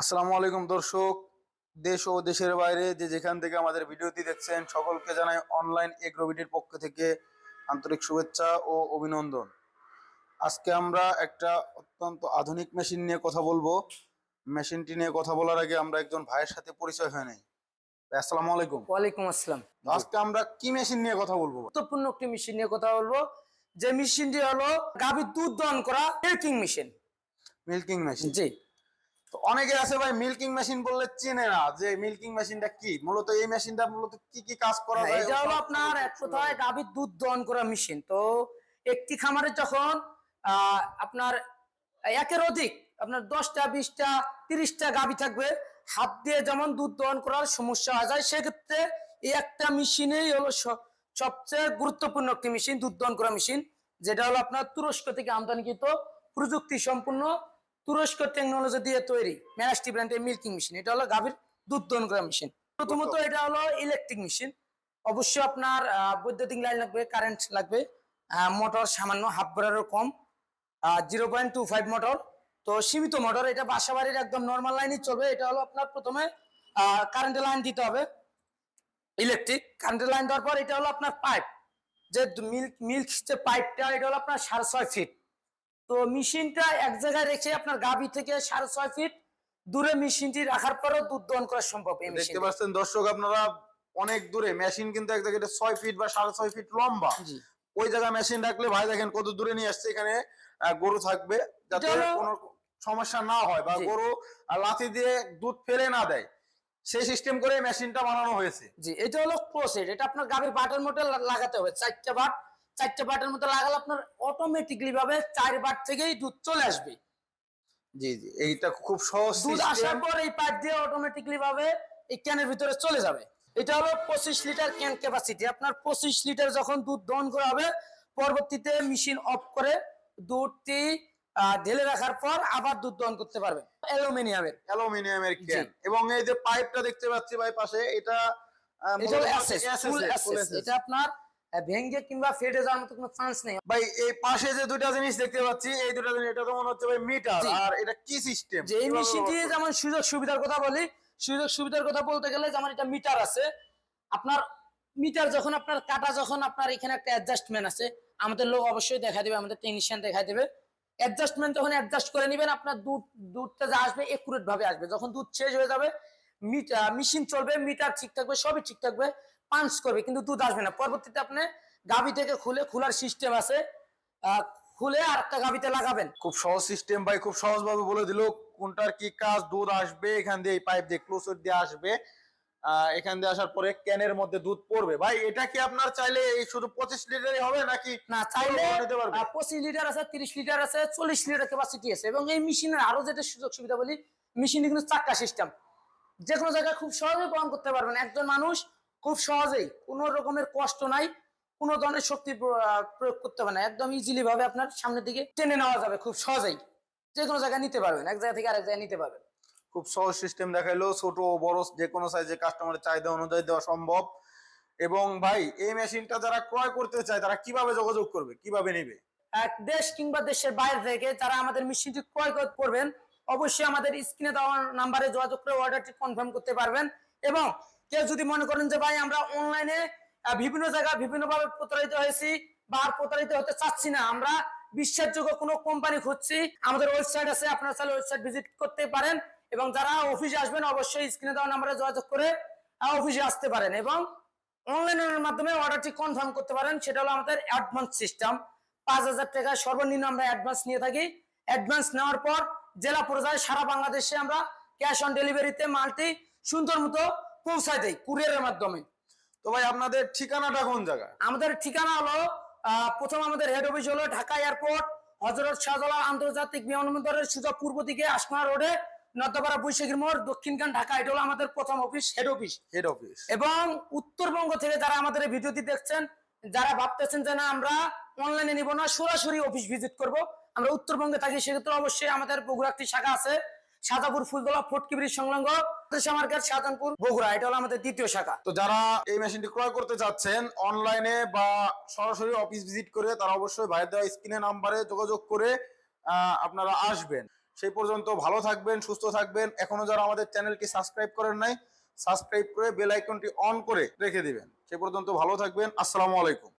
আসসালামু আলাইকুম দর্শক। দেশ ও দেশের বাইরে যে যেখান থেকে আমাদের ভিডিওটি দেখছেন সকলকে জানাই অনলাইন এগ্রোবিটির পক্ষ থেকে আন্তরিক শুভেচ্ছা ও অভিনন্দন। আজকে আমরা একটা অত্যন্ত আধুনিক মেশিন নিয়ে কথা বলব। মেশিনটি নিয়ে কথা বলার আগে আমরা একজন ভাইয়ের সাথে পরিচয় হয় নাই। আসসালামু আলাইকুম। ওয়ালাইকুম আসসালাম। আজকে আমরা কি মেশিন নিয়ে কথা বলব? গুরুত্বপূর্ণ একটি মেশিন নিয়ে কথা বলব। যে মেশিনটি হলো গাভীর দুধ দহন করা মিল্কিং মেশিন মিল্কিং মেশিন। জি। তো অনেকে আছে ভাই মিল্কিং মেশিন বললে চেনে না যে মিল্কিং মেশিনটা কি? মূলত এই মেশিনটা মূলত কি কি কাজ করা যায় এটা হলো আপনার এক কথায় গাভীর দুধ দহন করা মেশিন তো একটি খামারে যখন আপনার একের অধিক আপনার দশটা বিশটা তিরিশটা গাভী থাকবে হাত দিয়ে যেমন দুধ দহন করার সমস্যা হয়ে যায় সেক্ষেত্রে এই একটা মেশিনেই হলো সবচেয়ে গুরুত্বপূর্ণ একটি মেশিন দুধ দহন করা মেশিন যেটা হলো আপনার তুরস্ক থেকে আমদানিকৃত প্রযুক্তি সম্পূর্ণ তুরস্ক টেকনোলজি দিয়ে তৈরি ম্যারাস্টি ব্র্যান্ডের মিল্কিং মেশিন এটা হলো গাভীর দুধ দহন করা মেশিন প্রথমত এটা হলো ইলেকট্রিক মেশিন অবশ্যই আপনার বৈদ্যুতিক লাইন লাগবে কারেন্ট লাগবে মোটর সামান্য হাফ বারেরও কম। Zero point two five motor তো সীমিত মোটর এটা বাসা বাড়ির একদম নর্মাল লাইনই চলবে। এটা হলো আপনার প্রথমে কারেন্টের লাইন দিতে হবে। ইলেকট্রিক কারেন্টের লাইন দেওয়ার পর এটা হলো আপনার পাইপ যে মিল্ক মিল্ক যে পাইপটা এটা হলো আপনার সাড়ে ছয় ফিট তো মেশিনটা এক জায়গায় রেখে আপনার গাভি থেকে সাড়ে ছয় ফিট দূরে মেশিনটি রাখার পরও দুধ দহন করা সম্ভব দেখতে পাচ্ছেন দর্শক আপনারা অনেক দূরে মেশিন কিন্তু এক জায়গায় ছয় ফিট বা সাড়ে ছয় ফিট লম্বা। ওই জায়গায় মেশিন রাখলে ভাই দেখেন কত দূরে নিয়ে আসছে এখানে গরু থাকবে যাতে কোনো সমস্যা না হয় বা গরু লাথি দিয়ে দুধ ফেলে না দেয়। সেই সিস্টেম করে মেশিনটা বানানো হয়েছে। জি এটা হলো ক্লোসেড এটা আপনার গাভীর বাটের মধ্যে লাগাতে হবে চারটা বাট চারটা বাটের মধ্যে লাগালে আপনার অটোমেটিকলি ভাবে চার বাট থেকেই দুধ চলে আসবে। জি জি এইটা খুব সহজ দুধ আসার পর এই পাইপ দিয়ে অটোমেটিকলি ভাবে এই ক্যানের ভিতরে চলে যাবে। এটা হলো পঁচিশ লিটার ক্যান ক্যাপাসিটি আপনার পঁচিশ লিটার যখন দুধ দহন করা হবে পরবর্তীতে মেশিন অফ করে দুধটি ঢেলে রাখার পর আবার দুধ দহন করতে পারবেন। অ্যালুমিনিয়ামের। অ্যালুমিনিয়ামের ক্যান এবং এই যে পাইপটা দেখতে পাচ্ছি ভাই পাশে এটা এটা আপনার আহ, ভেঙে কিংবা ফেটে যাওয়ার মতো কোনো চান্স নেই। ভাই এই পাশে যে দুইটা জিনিস দেখতে পাচ্ছি এই দুটা জিনিস এটা তো মনে হচ্ছে ভাই মিটার আর এটা কি সিস্টেম যে এই মেশিনটি যেমন সুযোগ সুবিধার কথা বলি সুযোগ সুবিধার কথা বলতে গেলে যেমন এটা মিটার আছে আপনার মিটার যখন আপনার কাটা যখন আপনার এখানে একটা অ্যাডজাস্টমেন্ট আছে আমাদের লোক অবশ্যই দেখা দেবে আমাদের টেকনিশিয়ান দেখা দেবে। অ্যাডজাস্টমেন্ট যখন অ্যাডজাস্ট করে নেবেন আপনার দুধ দুধটা যা আসবে একুরেট ভাবে আসবে। যখন দুধ শেষ হয়ে যাবে মিটার মেশিন চলবে মিটার ঠিক থাকবে সবই ঠিক থাকবে। পাঞ্চ করবে কিন্তু দুধ আসবে না। পরবর্তীতে আপনি গাভি থেকে খুলে খোলার সিস্টেম আছে খুলে আর একটা গাভিতে লাগাবেন। খুব সহজ সিস্টেম ভাই খুব সহজ ভাবে বলে দিল কোনটার কি কাজ দুধ আসবে এখান দিয়ে এই পাইপ দিয়ে ক্লোজ দিয়ে আসবে এখান দিয়ে আসার পরে ক্যানের মধ্যে দুধ পড়বে। ভাই এটা কি আপনার চাইলে এই শুধু পঁচিশ লিটারই হবে নাকি না চাইলে পঁচিশ লিটার আছে তিরিশ লিটার আছে চল্লিশ লিটার ক্যাপাসিটি আছে। এবং এই মেশিনের আরও যেটা সুযোগ সুবিধা বলি মেশিনে কিন্তু চাক্কা সিস্টেম যে কোনো জায়গায় খুব সহজেই বহন করতে পারবেন। একজন মানুষ খুব সহজেই কোনো রকমের কষ্ট নাই কোনো ধরনের শক্তি প্রয়োগ করতে হবে না। একদম ইজিলি ভাবে আপনার সামনের দিকে টেনে নেওয়া যাবে খুব সহজেই। যে কোনো জায়গায় নিতে পারবেন এক জায়গা থেকে আরেক জায়গায় নিতে পারবেন। খুব সহজ সিস্টেম দেখাইলো ছোট ও বড় যে কোনো সাইজে কাস্টমারের চাহিদা অনুযায়ী দেওয়া সম্ভব। এবং ভাই এই মেশিনটা যারা ক্রয় করতে চায় তারা কীভাবে যোগাযোগ করবে কীভাবে নেবে? এক দেশ কিংবা দেশের বাইরে থেকে যারা আমাদের মেশিনটি ক্রয় কর- করবেন অবশ্যই আমাদের স্ক্রিনে দেওয়া নাম্বারে যোগাযোগ করে অর্ডারটি কনফার্ম করতে পারবেন। এবং কেউ যদি মনে করেন যে ভাই আমরা অনলাইনে বিভিন্ন জায়গায় বিভিন্ন ভাবে প্রতারিত হয়েছি বা প্রতারিত হতে চাচ্ছি না, আমরা বিশ্বাসযোগ্য কোনো কোম্পানি খুঁজছি, আমাদের ওয়েবসাইট আছে, আপনারা চাইলে ওয়েবসাইট ভিজিট করতে পারেন এবং যারা অফিসে আসবেন অবশ্যই স্ক্রিনে দেওয়া নাম্বারে যোগাযোগ করে অফিসে আসতে পারেন এবং অনলাইনের মাধ্যমে অর্ডারটি কনফার্ম করতে পারেন, সেটা হলো আমাদের অ্যাডভান্স সিস্টেম পাঁচ হাজার টাকা সর্বনিম্ন আমরা অ্যাডভান্স নিয়ে থাকি। অ্যাডভান্স নেওয়ার পর জেলা পর্যায়ে সারা বাংলাদেশে আমরা ক্যাশ অন ডেলিভারিতে মালটি সুন্দর মতো পৌঁছায় দেই কুরিয়ারের মাধ্যমে। তো ভাই আপনাদের ঠিকানাটা কোন জায়গায়? আমাদের ঠিকানা হলো প্রথম আমাদের হেড অফিস হলো ঢাকা এয়ারপোর্ট হজরত শাহজালাল আন্তর্জাতিক বিমানবন্দরের সোজা পূর্ব দিকে আসমা রোডে নর্দপাড়া বৈশাখীর মোড় দক্ষিণখান ঢাকা এটা হলো আমাদের প্রথম office head office head office এবং উত্তরবঙ্গ থেকে যারা আমাদের এই ভিডিওটি দেখছেন যারা ভাবতেছেন যে না আমরা অনলাইনে নিব না সরাসরি অফিস ভিজিট করব। আমরা উত্তরবঙ্গে থাকি সেক্ষেত্রে অবশ্যই আমাদের বগুড়া একটি শাখা আছে সাজাপুর ফুলতলা ফটকি ব্রিজ সংলগ্ন। মার্কেট শাহজাহানপুর বগুড়া, এটা হলো আমাদের দ্বিতীয় শাখা। তো যারা এই মেশিনটি ক্রয় করতে চাচ্ছেন অনলাইনে বা সরাসরি অফিস ভিজিট করে তারা অবশ্যই নাম্বারে যোগাযোগ করে আপনারা আসবেন। সেই পর্যন্ত ভালো থাকবেন, সুস্থ থাকবেন। এখনও যারা আমাদের চ্যানেলটি সাবস্ক্রাইব করেন নাই সাবস্ক্রাইব করে বেল আইকনটি অন করে রেখে দিবেন। সেই পর্যন্ত ভালো থাকবেন। আসসালামু আলাইকুম।